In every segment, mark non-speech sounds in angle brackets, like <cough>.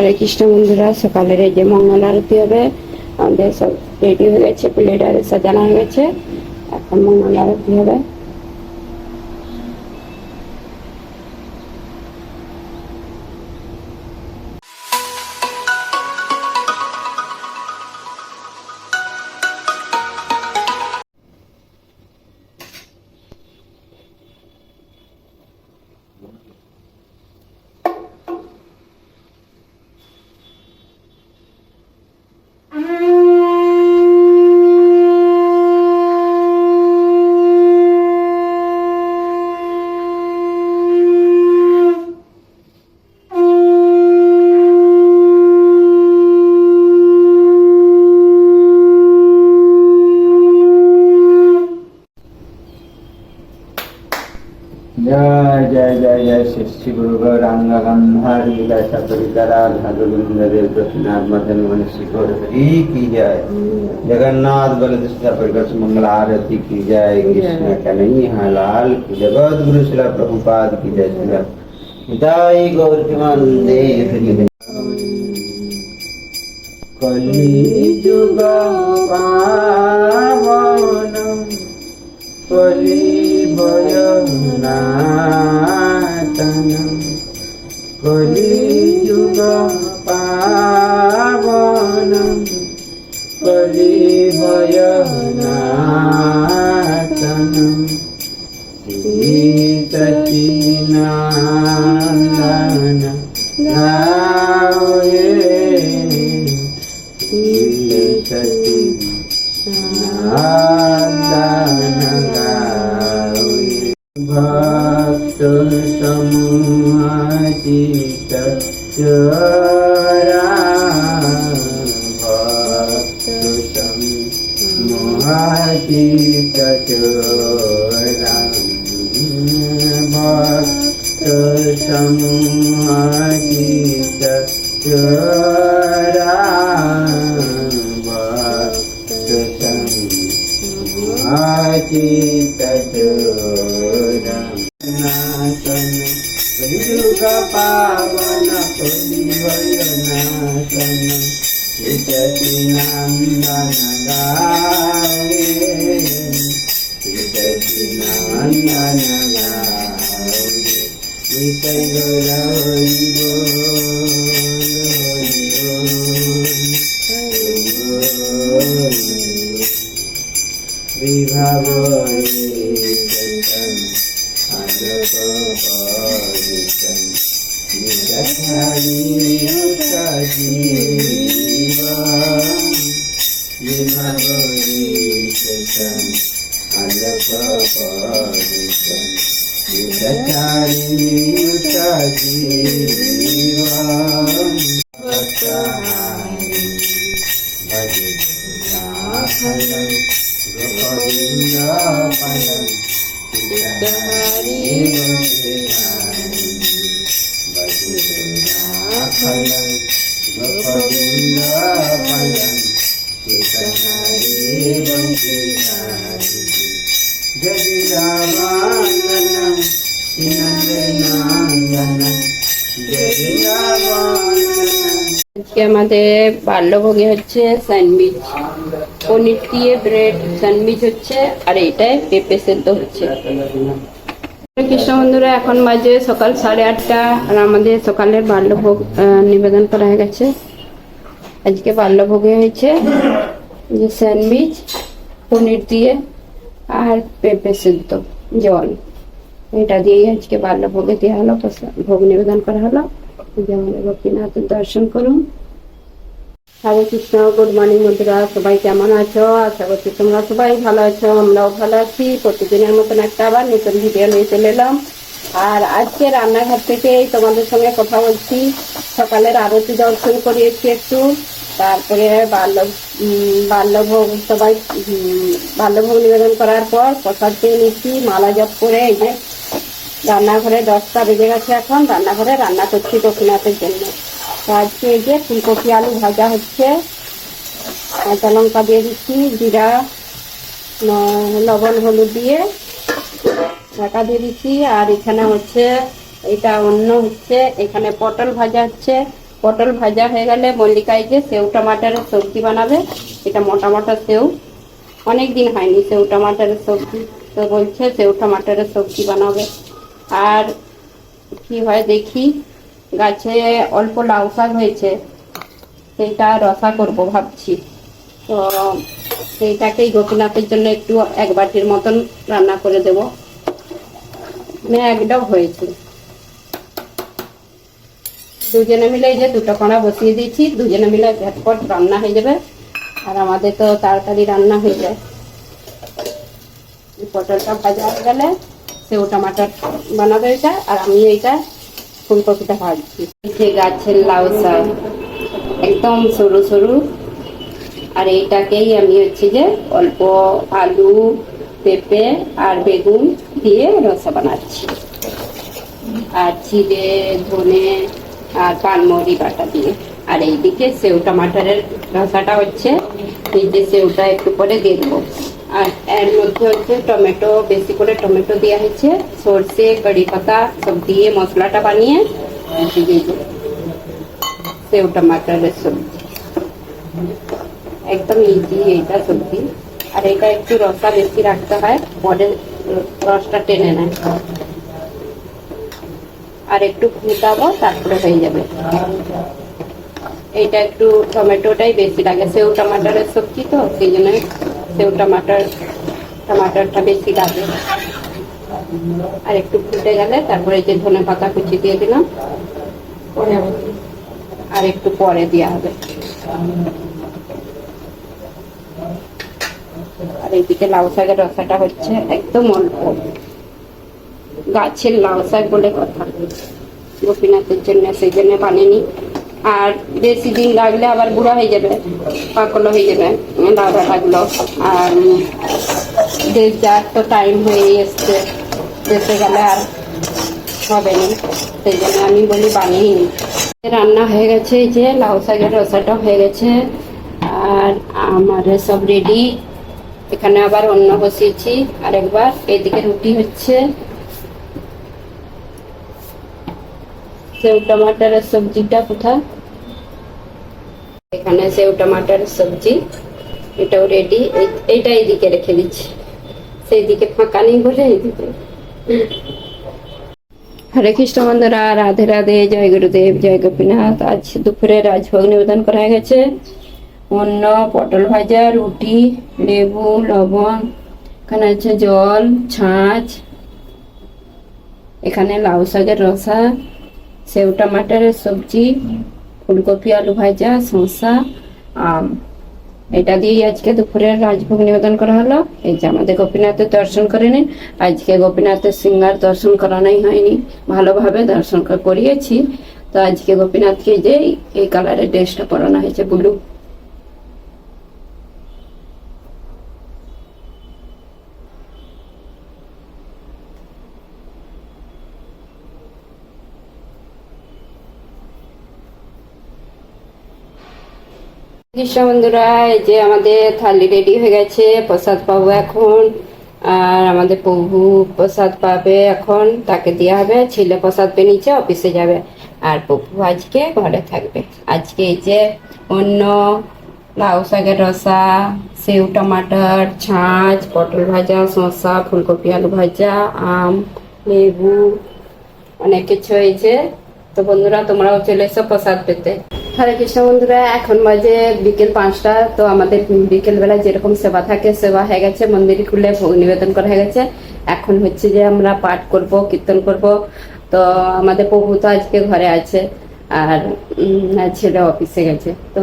হরে কৃষ্ণ বন্ধুরা, সকালের এই যে মঙ্গল আরতি হবে, আমাদের সব রেডি হয়ে গেছে, প্লেট সাজানো হয়ে গেছে, এখন মঙ্গল আরতি হবে। जय जय जय श्री गुरु गौरांग गंधारी विलासा परिकरा देव मदन मन हरी की जय। जगन्नाथ प्रकट मंगल आरती की जय। कृष्ण कन्हैया लाल की जय। बहुत गुरु शिला प्रभुपाद की जय। शिला जय गौर मंदे कली जुग पावन कली সনাতন কলিযুগ পাবন কলি ভয়নাতন শ্রী সচিনা भक्त समूहाचित चरा भक्त समूहाचित चरा भक्त समूहाचित चरा भक्त समूहाचित चरा નાતન કલયુગ પાવન પરિવયનાતન વિચતી નંદન ગાવે વિચતી નંદન ગાવે વિચય ગોરંગો વિભાવ विभवरितं अनपरितं विदधानीयुतजीवं विभवरितं अनपरितं विदधानीयुतजीवं আমাদের বাল্যভোগে হচ্ছে স্যান্ডউইচ। পনির দিয়ে ব্রেড, স্যান্ডউইচ হচ্ছে, আর এইটায় পেঁপে সেদ্ধ হচ্ছে। কৃষ্ণ বন্ধুরা, এখন বাজে সকাল সাড়ে আটটা, আর আমাদের সকালের বাল্যভোগ নিবেদন করা হয়ে গেছে। আজকে বাল্যভোগে হয়েছে। যে স্যান্ডউইচ, পনির দিয়ে, আর পেঁপে সেদ্ধ, জল। এটা দিয়েই আজকে বাল্যভোগে দেওয়া হলো ভোগ নিবেদন করা হলো। যে আমাদের গোপীনাথের দর্শন করুন। হরে কৃষ্ণ গুড মর্নিং বন্ধুরা, সবাই কেমন আছো? আশা করছি তোমরা সবাই ভালো আছো, আমরাও ভালো আছি। প্রতিদিনের মতন একটা আবার নতুন ভিডিও নিয়ে চলে এলাম। আর আজকে রান্নাঘর থেকেই তোমাদের সঙ্গে কথা বলছি। সকালের আরতি দর্শন করিয়েছি একটু। তারপরে বাল্য বাল্যভোগ, সবাই বাল্যভোগ নিবেদন করার পর প্রসাদ দিয়ে নিচ্ছি মালা জপ করে এই যে রান্নাঘরে দশটা বেজে গেছে এখন। রান্নাঘরে রান্না করছি গোপীনাথের জন্য। আজকে যে ফুলকপি, আলু ভাজা হচ্ছে। কাঁচা লঙ্কা দিয়ে দিচ্ছি, জিরা লবণ, হলুদ দিয়ে। ঢাকা দিয়ে দিচ্ছি, আর এখানে হচ্ছে, এটা অন্য হচ্ছে, এখানে পটল ভাজা হচ্ছে। পটল ভাজা হয়ে গেলে মল্লিকায় যে সেউ টমাটারের সবজি বানাবে, এটা মোটা মোটা সেউ। অনেক দিন হয়নি সেউ টমাটারের সবজি, তো বলছে সেউ টমাটারের সবজি বানাবে। আর কি হয় দেখি গাছে অল্প লাউ শাক হয়েছে, সেইটা রসা করব ভাবছি। তো সেইটাকেই গোপীনাথের জন্য একটু এক বাটির মতন রান্না করে দেব। মানে একটাও হয়েছে। দুজনে মিলে এই যে দুটো কড়া বসিয়ে দিয়েছি, দুজনে মিলে ঝটপট রান্না হয়ে যাবে। আর আমাদের তো তাড়াতাড়ি রান্না হয়ে যায়। পটলটা ভাজা হয়ে গেলে, সেও টমাটার বানাবে এটা, আর আমি এইটা ফুলকপিটা ভাজছি। যে গাছের লাউ শাক, একদম সরু সরু। আর এইটাকেই আমি হচ্ছে যে অল্প আলু, পেঁপে আর বেগুন দিয়ে রসা বানাচ্ছি। আর চিড়ে ধনে আর পানমরি বাটা দিয়ে। আর এইদিকে সেউ টমাটারের রসাটা হচ্ছে, এই যে সেউটা একটু পরে দিয়ে দেবো। আর এর মধ্যে হচ্ছে টমেটো, বেশি করে টমেটো দেওয়া হয়েছে। সর্ষে, কারি পাতা সব দিয়ে মশলাটা বানিয়ে সেউ টমাটারের সবজি। একদম ইজি এইটা সবজি। আর এটা একটু রসা বেশি রাখতে হয়, পরে রসটা টেনে নেয়। আর একটু ফুটাবো, তারপরে হয়ে যাবে। এইটা একটু টমেটোটাই বেশি লাগে। সেউ টমাটারের সবজি তো, সেই জন্য সেউ টমাটার টমাটারটা বেশি লাগে আর একটু ফুটে গেলে তারপরে যে ধনে পাতা কুচি দিয়ে দিলাম। আর একটু পরে দেওয়া হবে। আর এইদিকে লাউ শাকের রসাটা হচ্ছে একদম অল্প। গাছের লাউ শাক বলে কথা। গোপীনাথের জন্য সেই জন্য বানিনি আর বেশি দিন লাগলে আবার বুড়া হয়ে যাবে পাকলো হয়ে যাবে লাউটা লাগল আর দেশ যার তো টাইম হয়ে এসছে, দেশে গেলে আর হবে না। সেই জন্য আমি বলি বানিয়ে নি। রান্না হয়ে গেছে, এই যে লাউ শাকের রসাটা হয়ে গেছে। আর আমার সব রেডি এখানে আবার অন্য বসিয়েছি। আর একবার এদিকে রুটি হচ্ছে। সেউ টমাটারের সবজিটা কোথায়? এখানে সেউ টমাটারের সবজি। এটাও রেডি এইটা এইদিকে রেখে দিচ্ছি। সেই দিকে ফাঁকা নেই বলে এইদিকে। হরে কৃষ্ণ বন্ধুরা, রাধে রাধে, জয় গুরুদেব, জয় গোপীনাথ। আজ দুপুরে রাজভোগ নিবেদন করা গেছে অন্য পটল ভাজা, রুটি, লেবু, লবণ, এখানে আছে জল, ছাঁচ, এখানে লাউ শাকের রসা। সেউ টমাটারের সবজি, ফুলকপি, আলু ভাজা, শসা, আম। এটা দিয়েই আজকে দুপুরের রাজভোগ নিবেদন করা হলো। এই যে আমাদের গোপীনাথের দর্শন করে নিন। আজকে গোপীনাথের সিঙ্গার দর্শন করানোই হয়নি। ভালোভাবে দর্শন করিয়েছি। তো আজকে গোপীনাথকে যে এই কালারের ড্রেসটা পরানো হয়েছে, ব্লু। কৃষ্ণ বন্ধুরা, এই যে আমাদের থালি রেডি হয়ে গেছে, প্রসাদ পাবো এখন। আর আমাদের প্রভু প্রসাদ পাবে এখন, তাকে দেওয়া হবে। ছেলে প্রসাদ পেয়ে নিচে অফিসে যাবে। আর প্রভু আজকে ঘরে থাকবে। আজকে এই যে অন্য লাউ শাকের রসা, সেউ টমাটার, ছাঁচ, পটল ভাজা, শসা, ফুলকপি, আলু ভাজা, আম, লেবু, অনেক কিছু হয়েছে তো বন্ধুরা, তোমরাও চলে এসো প্রসাদ পেতে। হরে কৃষ্ণ বন্ধুরা, এখন বাজে বিকেল পাঁচটা, তো আমাদের বিকেল বেলা যেরকম সেবা থাকে, সেবা হয়ে গেছে, মন্দির খুলে ভোগ নিবেদন করা হয়ে গেছে। এখন হচ্ছে যে আমরা পাঠ করব, কীর্তন করব। তো আমাদের প্রভু তো আজকে ঘরে আছে, আর ছেলে অফিসে গেছে। তো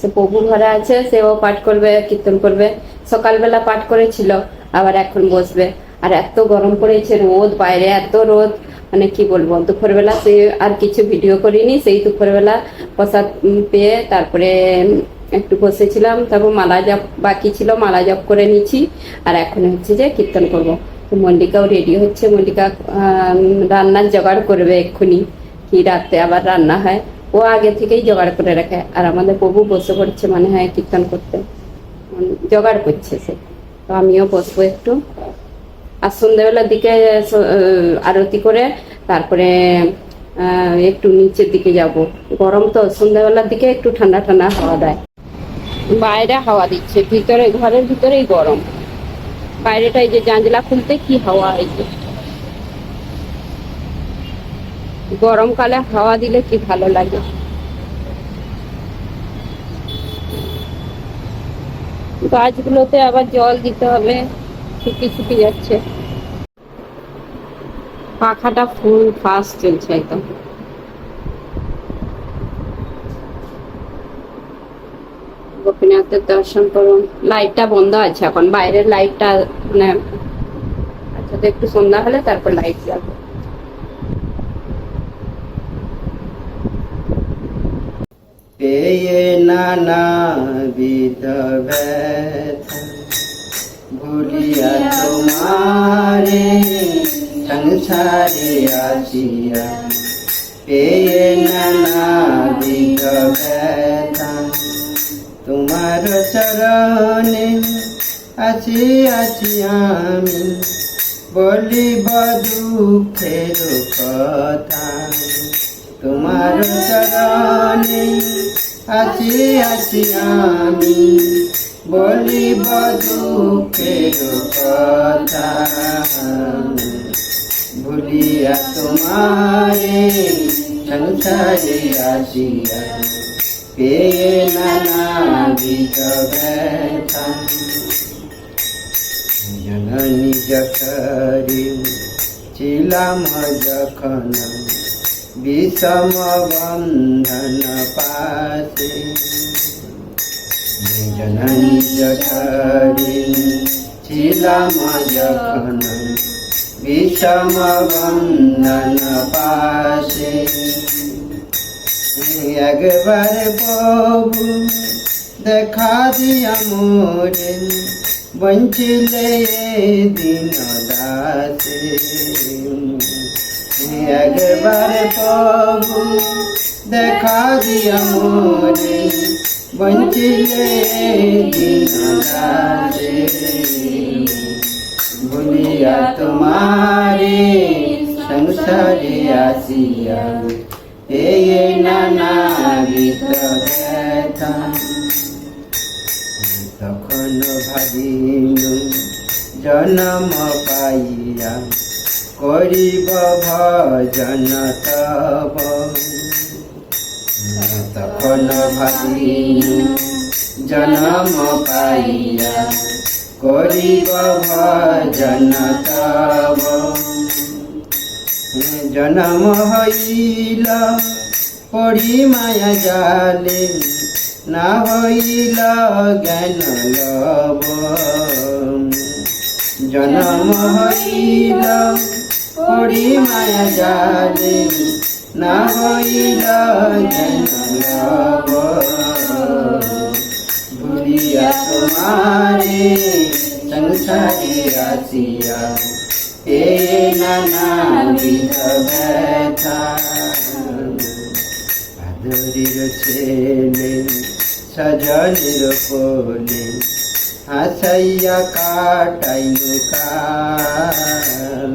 সে প্রভু ঘরে আছে, সেও পাঠ করবে, কীর্তন করবে। সকালবেলা পাঠ করেছিল, আবার এখন বসবে। আর এত গরম পড়েছে রোদ, বাইরে এত রোদ। মানে কি বলব, দুপুরবেলা সে আর কিছু ভিডিও করিনি, সেই দুপুরবেলা প্রসাদ পেয়ে তারপরে একটু বসেছিলাম, তারপর মালা জপ, বাকি ছিল, মালা জপ করে নিচ্ছি আর এখন হচ্ছে যে কীর্তন করব। তো মল্লিকাও রেডি হচ্ছে, মল্লিকা রান্নার জোগাড় করবে এক্ষুনি, কি রাতে আবার রান্না হয়, ও আগে থেকেই জোগাড় করে রাখে, আর আমাদের প্রভু বসে পড়ছে মানে হয় কীর্তন করতে জোগাড় করছে সে। তো আমিও বসবো একটু। আর সন্ধ্যাবেলার দিকে আরতি করে তারপরে একটু নিচের দিকে যাব। গরম তো, সন্ধ্যাবেলার দিকে একটু ঠান্ডা ঠান্ডা হাওয়া দেয়। বাইরে হাওয়া দিচ্ছে, ভিতরে, ঘরের ভিতরেই গরম। বাইরেটা এই যে জানলা খুলতে কি হাওয়া যে। গরমকালে হাওয়া দিলে কি ভালো লাগে? গাছগুলোতে আবার জল দিতে হবে। শুকিয়ে শুকিয়ে যাচ্ছে। পাখাটা ফুল ফাস্ট চলছে একদম। গোপীনাথের দর্শন করুন। লাইটটা বন্ধ আছে এখন। বাইরের লাইটটা মানে আচ্ছা তো একটু সন্ধ্যা হলে তারপর লাইট যাবে। পেয়ে নানা বিধ ব্যথা ভুলিয়া তোমারে সংসারে আসিয়া পেয়ে নানা বিধ ব্যথা তোমার চরণে আছি আছি, আমি। বলিব দুঃখের কথা তোমার চরণে আছি আছি, আমি। বলিব দুঃখের কথা। ভুলিয়া তোমারে সংসারে আসিয়া পেয়ে নানা বিধ ব্যথা। জননী জঠরে ছিলাম যখন বিষম বন্ধন পাশে। জননী জঠরে ছিলাম যখন বিষম বন্ধন পাশে একবার প্রভু দেখা দিয়া মোরে, বঞ্চিলে দিন দাসে। একবার প্রভু দেখা দিয়া মোরে বঞ্চিলে ভুলিয়া তোমারে সংসারে আসিয়া এই নানা বিধ ব্যথা তখন ভাবিনু জনম পাইয়া করিব ভজন তব তখন ভাবিনু জনম পাইয়া করিব ভজন জনম হইল পড়ি মায়া জালে, না হইল জ্ঞান লব জনম হইল পড়ি মায়া জালে না হইল ভুলিয়া তোমারে সংসারে আসিয়া এ নানা বিধ ব্যথা আদরির ছেলে সজনির কোলে হাসাইয়া কাটাইনু কাল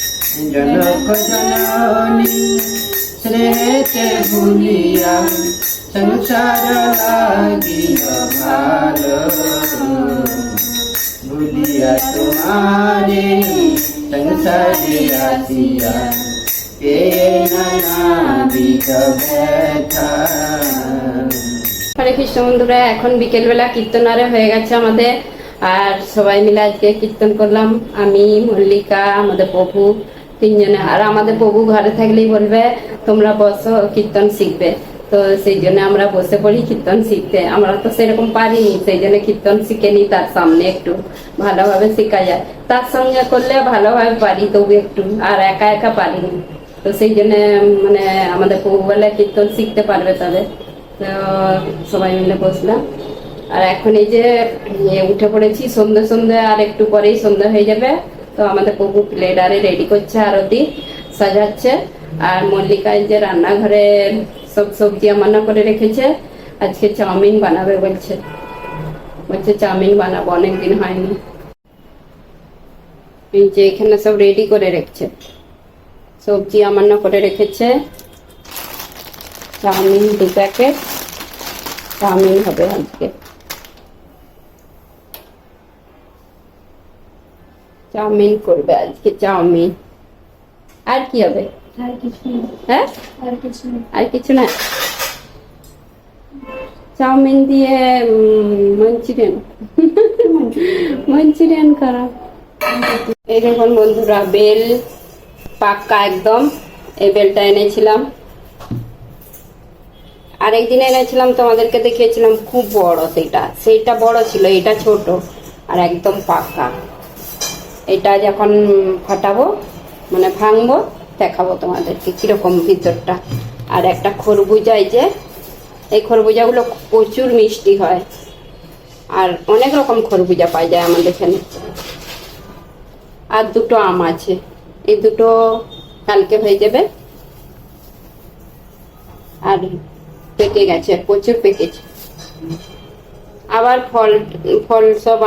জনক জননী স্নেহেতে ভুলিয়া সংসার ভুলিয়া তোমারে হরে কৃষ্ণ বন্ধুরা, এখন বিকেলবেলা কীর্তনারে হয়ে গেছে আমাদের। আর সবাই মিলে আজকে কীর্তন করলাম। আমি, মল্লিকা, আমাদের প্রভু। তিনজনে। আর আমাদের প্রভু ঘরে থাকলেই বলবে, তোমরা বসো, কীর্তন শিখবে। তো সেই জন্য আমরা বসে পড়ি কীর্তন শিখতে। আমরা তো সেরকম পারিনি, সেই জন্য কীর্তন শিখে নিই তার সামনে একটু, ভালোভাবে শেখা যায়। তার সঙ্গে করলে ভালোভাবে পারি, তবু একটু, আর একা একা পারিনি। তো সেই জন্য মানে আমাদের বলে কীর্তন শিখতে পারবে তবে। তো সবাই মিলে বসলাম। আর এখন এই যে উঠে পড়েছি, সন্ধ্যে সন্ধ্যে, আর একটু পরেই সন্ধ্যা হয়ে যাবে। তো আমাদের প্রভু প্লেট আরে রেডি করছে আরতি, সাজাচ্ছে। আর মল্লিকা যে রান্নাঘরে সব সবজি আমানা করে রেখেছে, আজকে চাউমিন বানাবে বলছে। বলছে চাউমিন বানাবো, অনেকদিন হয়নি। যে এখানে সব রেডি করে রেখেছে। সবজি আমান্য করে রেখেছে। চাউমিন দু প্যাকেট চাউমিন হবে আজকে। চাউমিন করবে আজকে চাউমিন। আর কি হবে? আর কিছু হ্যাঁ? আর কিছু আর কিছু না? চাউমিন দিয়ে মঞ্চুরিয়ান। মঞ্চুরিয়ান করা। এই দেখুন বন্ধুরা বেল পাক্কা একদম। এই বেলটা এনেছিলাম। আরেকদিন এনেছিলাম তোমাদেরকে দেখিয়েছিলাম খুব বড় সেইটা। সেইটা বড় ছিল এটা ছোট আর একদম পাক্কা। এটা যখন ফাটাবো মানে ভাঙবো, দেখাবো তোমাদেরকে কীরকম ভিতরটা। আর একটা খরবুজা এই যে, এই খরবুজাগুলো প্রচুর মিষ্টি হয়। আর অনেক রকম খরবুজা পাওয়া যায় আমাদের এখানে। আর দুটো আম আছে। এই দুটো কালকে হয়ে যাবে। আর পেকে গেছে, প্রচুর পেকেছে। আবার ফল ফল সব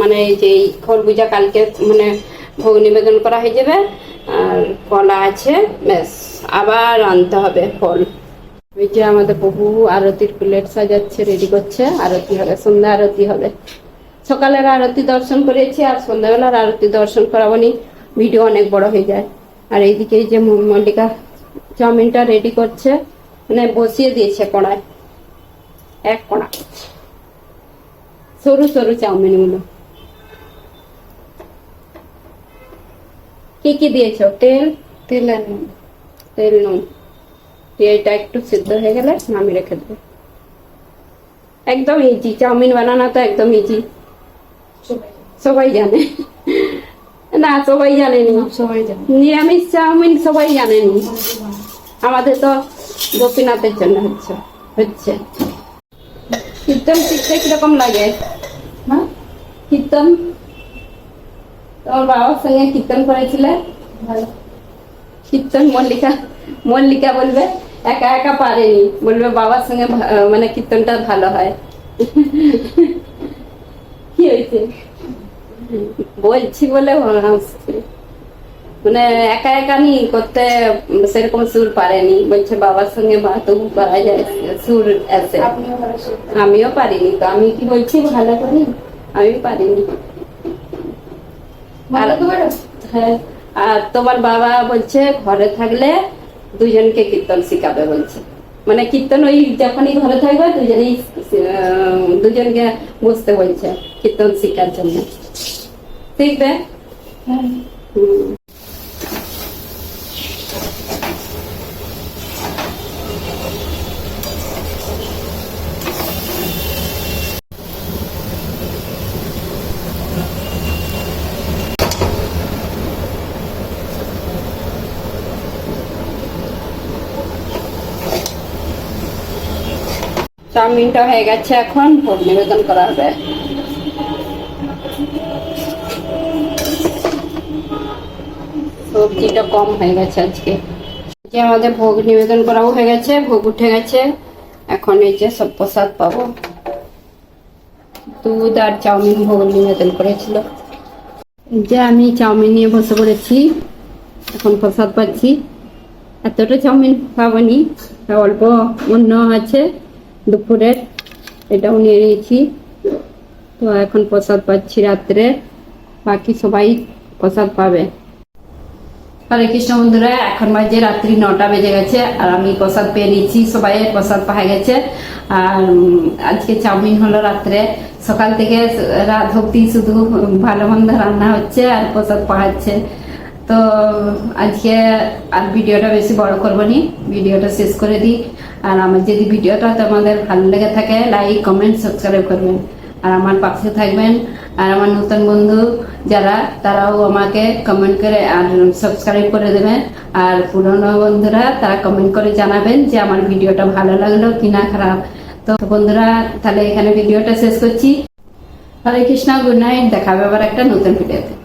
মানে যে খরবুজা কালকে মানে ভোগ নিবেদন করা হয়ে যাবে। আর কলা আছে, ব্যাস, আবার আনতে হবে ফল। ওই যে আমাদের বহু আরতির প্লেট সাজাচ্ছে রেডি করছে। আরতি হবে, সন্ধ্যা আরতি হবে। সকালের আরতি দর্শন করেছি, আর সন্ধ্যাবেলার আরতি দর্শন করাবনি। ভিডিও অনেক বড় হয়ে যায়। আর এইদিকে এই যে মল্লিকা চাউমিনটা রেডি করছে। মানে বসিয়ে দিয়েছে কড়ায়। এক কড়া। সরু সরু চাউমিনগুলো। কি কি দিয়েছ? তেল? তেল আর নুন। তেল নুন। দিয়ে এটা একটু সিদ্ধ হয়ে গেলে নামিয়ে রেখে দেবে। একদম ইজি চাউমিন বানানো তো একদম ইজি সবাই সবাই জানে। না সবাই জানেনি। সবাই জানে। নিরামিষ চাউমিন সবাই জানেনি। আমাদের তো গোপীনাথের জন্য হচ্ছে। হচ্ছে। কীর্তন শিখতে কীরকম লাগে? হ্যাঁ? কীর্তন? তোমার বাবার সঙ্গে কীর্তন করেছিলে? কীর্তন মল্লিকা মল্লিকা বলবে, একা একা পারেনি। বলবে, বাবার সঙ্গে মানে কীর্তনটা ভালো হয়। <laughs> কি হয়েছে? বলছি বলে হাসছি মানে একা একা নি করতে সেরকম সুর পারেনি। বলছে বাবার সঙ্গে তবু পারা যায় সুর আছে। আমিও পারিনি তো। আমি কি বলছি ভালো করি? আমি পারিনি। হ্যাঁ আর তোমার বাবা বলছে ঘরে থাকলে দুজনকে কীর্তন শিখাবে বলছে। মানে কীর্তন ওই যখনই ঘরে থাকবে দুজনেই দুজনকে বসতে বলছে কীর্তন শিখার জন্য। শিখবে? হ্যাঁ। হুম। চাউমিনটা হয়ে গেছে এখন, ভোগ নিবেদন করা হবে। সবজিটা কম হয়ে গেছে আজকে। যে আমাদের ভোগ নিবেদন করাও হয়ে গেছে, ভোগ উঠে গেছে। এখন এই যে সব প্রসাদ পাবো। দুধ আর চাউমিন ভোগ নিবেদন করেছিল। যে আমি চাউমিন নিয়ে বসে পড়েছি। এখন প্রসাদ পাচ্ছি। এতটা চাউমিন পাবনি অল্প অন্য আছে। দুপুরের, এটাও নিয়ে নিয়েছি। তো এখন প্রসাদ পাচ্ছি রাত্রে, বাকি সবাই প্রসাদ পাবে। হরে কৃষ্ণ বন্ধুরা, এখন বাজে রাত্রি নটা বেজে গেছে, আর আমি প্রসাদ পেয়ে নিচ্ছি, সবাই প্রসাদ পাওয়া গেছে। আর আজকে চাউমিন হলো রাত্রে। সকাল থেকে রাত অব্দি শুধু ভালো মন্দ রান্না হচ্ছে আর প্রসাদ পাওয়াচ্ছে তো, আজকে আর ভিডিওটা বেশি বড় করব নি, ভিডিওটা শেষ করে দিই। আর আমার যদি ভিডিওটা তোমাদের ভালো লেগে থাকে লাইক কমেন্ট সাবস্ক্রাইব করবেন। আর আমার পাশে থাকবেন। আর আমার নতুন বন্ধু যারা, তারাও আমাকে কমেন্ট করে আর সাবস্ক্রাইব করে দেবেন আর পুরনো বন্ধুরা, তারা কমেন্ট করে জানাবেন যে আমার ভিডিওটা ভালো লাগল কি না খারাপ। তো বন্ধুরা, তাহলে এখানে ভিডিওটা শেষ করছি। হরে কৃষ্ণ গুড নাইট দেখাবে আবার একটা নতুন ভিডিওতে